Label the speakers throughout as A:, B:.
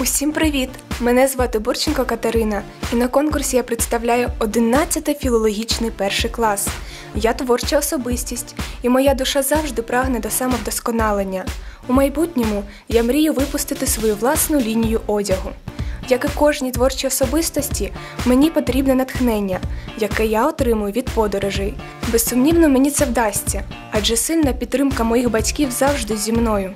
A: Усім привіт! Мене звати Бурченко Катерина, і на конкурсі я представляю 11 філологічний перший клас. Я творча особистість, і моя душа завжди прагне до самовдосконалення. У майбутньому я мрію випустити свою власну лінію одягу. Як і кожній творчій особистості, мені потрібне натхнення, яке я отримую від подорожей. Безсумнівно, мені це вдасться, адже сильна підтримка моїх батьків завжди зі мною.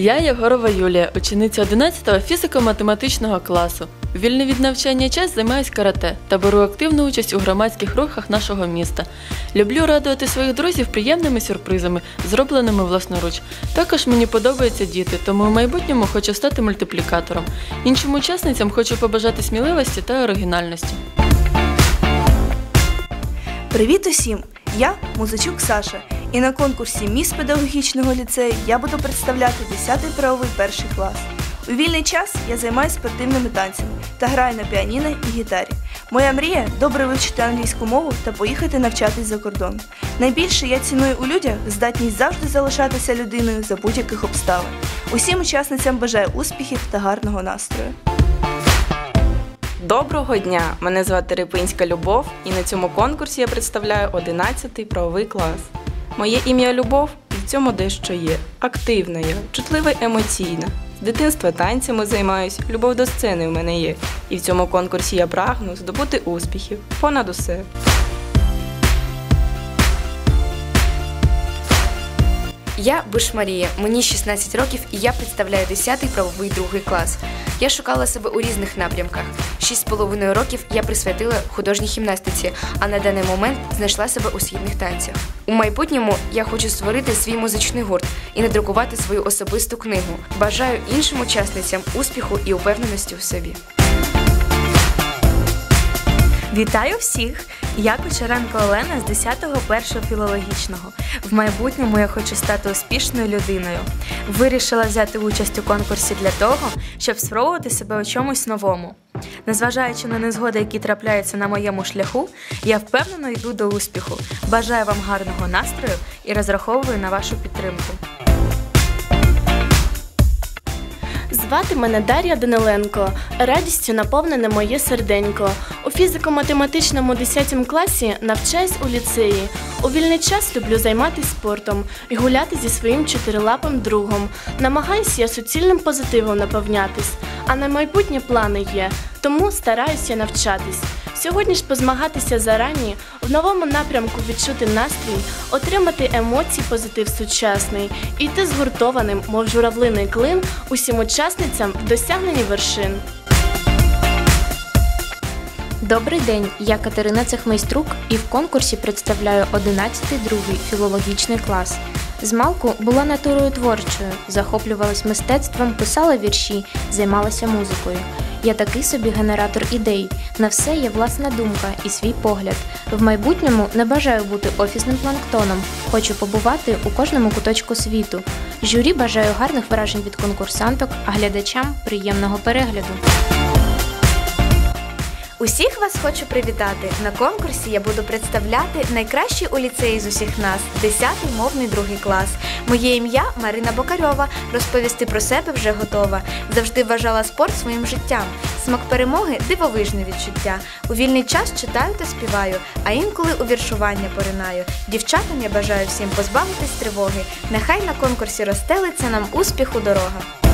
B: Я Єгорова Юлія, учениця 11-го фізико-математичного класу. Вільний від навчання час займаюсь карате та беру активну участь у громадських рухах нашого міста. Люблю радувати своїх друзів приємними сюрпризами, зробленими власноруч. Також мені подобаються діти, тому в майбутньому хочу стати мультиплікатором. Іншим учасницям хочу побажати сміливості та оригінальності.
C: Привіт усім! Я Музичук Саша, і на конкурсі Міс педагогічного ліцею я буду представляти 10-й правовий перший клас. У вільний час я займаюся спортивними танцями та граю на піаніно і гітарі. Моя мрія добре вивчити англійську мову та поїхати навчатись за кордон. Найбільше я ціную у людях здатність завжди залишатися людиною за будь-яких обставин. Усім учасницям бажаю успіхів та гарного настрою.
D: Доброго дня! Мене звати Рипинська Любов, і на цьому конкурсі я представляю 11-й правовий клас. Моє ім'я Любов, в цьому дещо є. Активна я, чутлива емоційна. З дитинства танцями займаюсь, любов до сцени в мене є. І в цьому конкурсі я прагну здобути успіхів понад усе.
E: Я Биш Марія, мені 16 років і я представляю 10-й правовий другий клас. Я шукала себе у різних напрямках. Шість з половиною років я присвятила художній гімнастиці, а на даний момент знайшла себе у східних танцях. У майбутньому я хочу створити свій музичний гурт і надрукувати свою особисту книгу. Бажаю іншим учасницям успіху і упевненості у собі.
F: Вітаю всіх! Я Кучеренко Олена з 10-го першого філологічного. В майбутньому я хочу стати успішною людиною. Вирішила взяти участь у конкурсі для того, щоб спробувати себе у чомусь новому. Незважаючи на незгоди, які трапляються на моєму шляху, я впевнено йду до успіху. Бажаю вам гарного настрою і розраховую на вашу підтримку.
G: Звати мене Дар'я Даниленко. Радістю наповнене моє серденько. У фізико-математичному 10 класі навчаюсь у ліцеї. У вільний час люблю займатися спортом і гуляти зі своїм чотирилапим другом. Намагаюся я суцільним позитивом наповнятись, а на майбутнє плани є, тому стараюся навчатись. Сьогодні ж позмагатися зарані, в новому напрямку відчути настрій, отримати емоції, позитив сучасний, і йти згуртованим, мов журавлиний клин, усім учасницям в досягненні вершин.
H: Добрий день, я Катерина Цехмейструк і в конкурсі представляю 11-й другий філологічний клас. Змалку була натурою творчою, захоплювалась мистецтвом, писала вірші, займалася музикою. Я такий собі генератор ідей. На все є власна думка і свій погляд. В майбутньому не бажаю бути офісним планктоном. Хочу побувати у кожному куточку світу. Журі бажаю гарних вражень від конкурсанток, а глядачам приємного перегляду.
I: Усіх вас хочу привітати. На конкурсі я буду представляти найкращий у ліцеї з усіх нас 10-й мовний другий клас. Моє ім'я Марина Бокарьова. Розповісти про себе вже готова. Завжди вважала спорт своїм життям. Смак перемоги дивовижне відчуття. У вільний час читаю та співаю, а інколи у віршування поринаю. Дівчатам я бажаю всім позбавитись тривоги. Нехай на конкурсі розстелиться нам успіху дорога.